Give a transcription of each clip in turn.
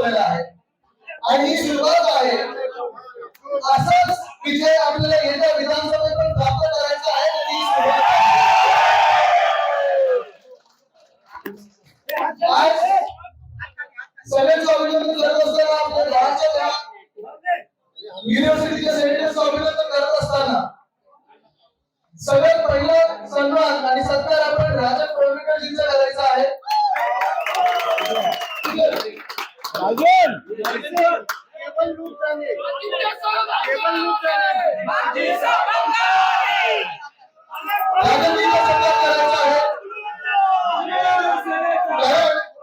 दाखवलेला आहे. आणि ही सुरुवात आहे. असाच विजय आपल्याला येत्या विधानसभेत पण प्राप्त करायचा आहे आणि ही सुरुवात आज सभेचं अभिनंदन करत असताना आपल्या घराच्या युनिव्हर्सिटीच्या सेनेटरचं अभिनंदन करत असताना सगळ्यात पहिला सन्मान आणि सत्कार आपण राजा कोळंबीकरजींचा करायचा आहे.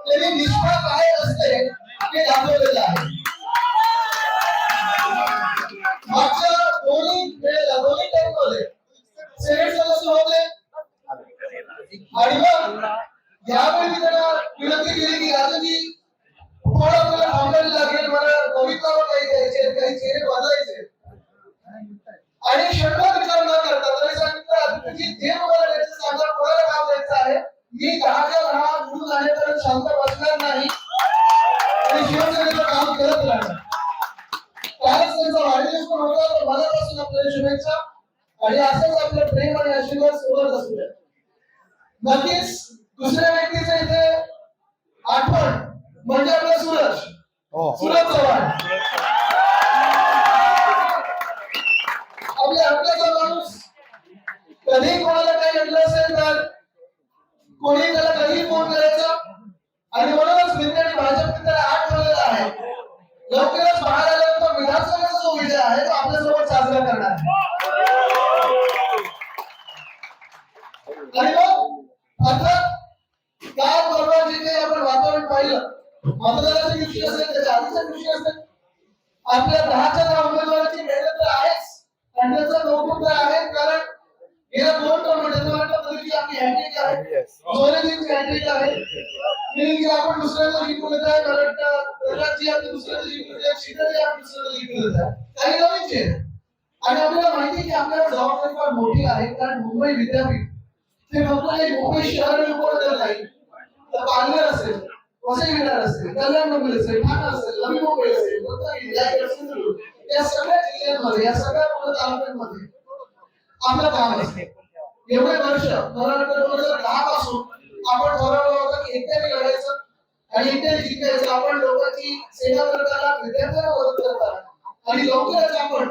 राजनजींचा काय असते ते दाखवलेलं मागच्या आणि मग यावेळी त्यांना विनंती केली की बदलायचे आणि क्षणभर विचार न करता त्यांनी सांगितलं की जे मला द्यायचं सांगा कोणाला काम द्यायचं आहे? मी दहाच्या दहा निवडून आल्यापर्यंत शांत बसणार नाही. आणि शिवसेनेचं काम करत राहणार. कालच त्यांचा वाढदिवस पण होता तर मनापासून आपल्याला शुभेच्छा. आणि असंच आपलं प्रेम आणि आशीर्वाद सोबत असू द्या. नक्कीच दुसऱ्या व्यक्तीचं इथे आठवण म्हणजे आपला सूरज. सूरज चव्हाण. आपल्या हक्काचा माणूस कधी कोणाला काही म्हटलं असेल तर कोणी त्याला कधी फोन करायचा? आणि म्हणूनच मित्र आणि भाजप त्याला आठ ठेवलेला आहे. लवकरच बाहेर तो विधानसभेचा जो विजय आहे तो आपल्यासोबत साजरा करणार आणि मग अर्थात काय परवा जे काही आपण वातावरण पाहिलं मतदानाच्या दिवशी असेल त्याच्या आधीच्या दिवशी असेल आपल्या दहाच्या दहा उमेदवाराची मेहनत तर आहेच. त्याचं कौतुक आहे कारण गेल्या दोन की आपली हॅट्रिक आहे. सोनेजींची हॅट्रिक आहे. निलजी आपण दुसऱ्याला जिंकवलं आहे वाटतं प्रल्हादजी आहे शीतलजी आपण दुसऱ्याला जिंकवलं आहे. काही नवीनचे. आणि आपल्याला माहिती की आपल्याला जबाबदारी फार मोठी आहे कारण मुंबई विद्यापीठ. ते फक्त एक मुंबई शहर विभागात नाही. तर पालघर असेल वसई विरार असेल कल्याण मुंबई असेल ठाणा असेल नवी मुंबई असेल रत्नागिरी या सगळ्या जिल्ह्यांमध्ये या सगळ्या पूर्ण तालुक्यांमध्ये आपलं काम असते एवढे वर्ष दोन हजार दहा पासून आपण ठरवलं होतं की एकट्याने लढायचं आणि एकट्याने जिंकायचं. आपण लोकांची सेवा करताना विद्यार्थ्यांना मदत करताना आणि लवकरच आपण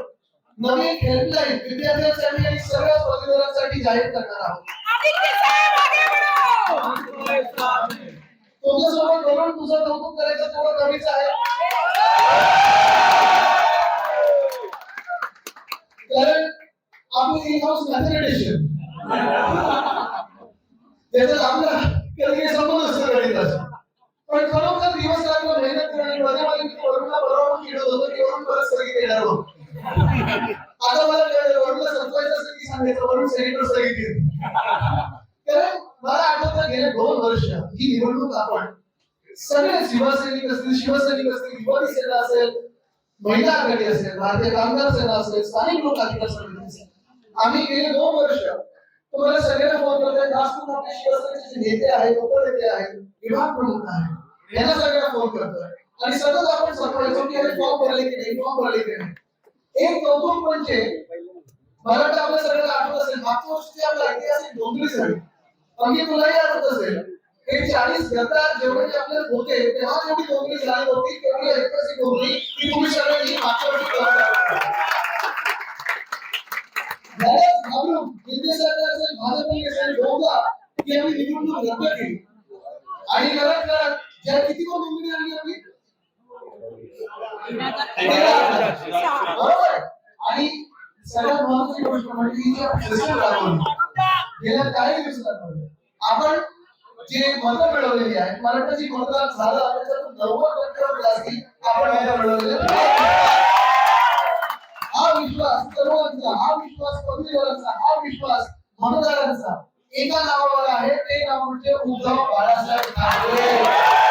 नवीन हेल्पलाईन विद्यार्थ्यांसाठी आणि सगळ्या पदवीधरांसाठी जाहीर करणार आहोत. तुमच्यासोबत बोलून तुझं कौतुक करायचं तेवढं कमीच आहे कारण आपलं इन हाऊस मॅथमॅटिशियन त्याच्यात आपला काही संबंध असतो गणिताचा पण खरोखर दिवस रात्र मेहनत करणे मध्ये मध्ये वरुणला बरोबर चिडत होतो की वरुण परत स्थगित येणार होतो. आता मला वरुणला संपवायचं असं की सांगायचं वरुण सेनेटर स्थगित कारण मला आठवतं गेले दोन वर्ष ही निवडणूक आपण सगळे शिवसैनिक असतील शिवसैनिक असतील युवती सेना असेल महिला आघाडी असेल भारतीय कामगार सेना असेल स्थानिक लोक अधिकार समिती असेल. आम्ही गेले दोन वर्ष तुम्हाला सगळ्यांना फोन करतोय. जास्त करून आपले शिवसेनेचे नेते आहेत उपनेते आहेत विभाग प्रमुख आहेत यांना सगळ्यांना फोन करतोय. आणि सतत आपण सांगायचो की अरे फॉर्म भरले की नाही फॉर्म भरले की नाही. एक कौतुक म्हणजे मला वाटतं आपल्या सगळ्यांना आठवत असेल मागच्या वर्षी आपला ऐतिहासिक डोंगरी झाली अगदी तुलाही आठवत असेल. हे चाळीस गद्दार जेवढे आपल्याला होते तेव्हा जेवढी डोंगरी झाली होती तेवढी ऐतिहासिक डोंगरी ही तुम्ही सगळ्यांनी मागच्या वर्षी करत आहात. बऱ्याच घाबरून विद्यासागर असेल भाजपने असेल डोंगा ही आम्ही निवडणूक रद्द केली आणि करत करत ज्या किती कोण डोंगरी आणली आम्ही बरोबर आणि सगळ्यात महत्वाची गोष्ट म्हणजे गेल्या काही दिवसांमध्ये आपण जे मत मिळवलेली आहे मला मतदान झालं त्याच्यातून नव्वद टक्क्यावर जास्ती आपण यायला मिळवलेले हा विश्वास सर्वांचा हा विश्वास पदवीधरांचा हा विश्वास मतदारांचा एका नावावर आहे ते नाव म्हणजे उद्धव बाळासाहेब ठाकरे.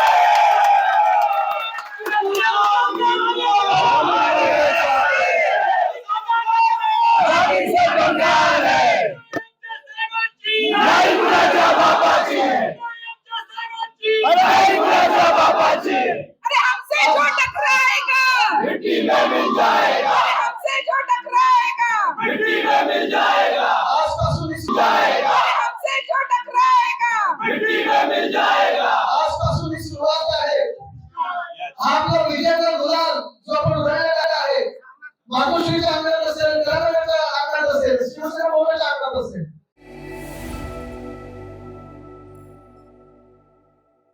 लढाई कुणाच्या बापाची अरे हमसे जो टकराएगा मिट्टी में मिल जाएगा. अरे हमसे जो टकराएगा मिट्टी में मिल जाएगा. आसपासून जाएगा. अरे हमसे जो टकराएगा मिट्टी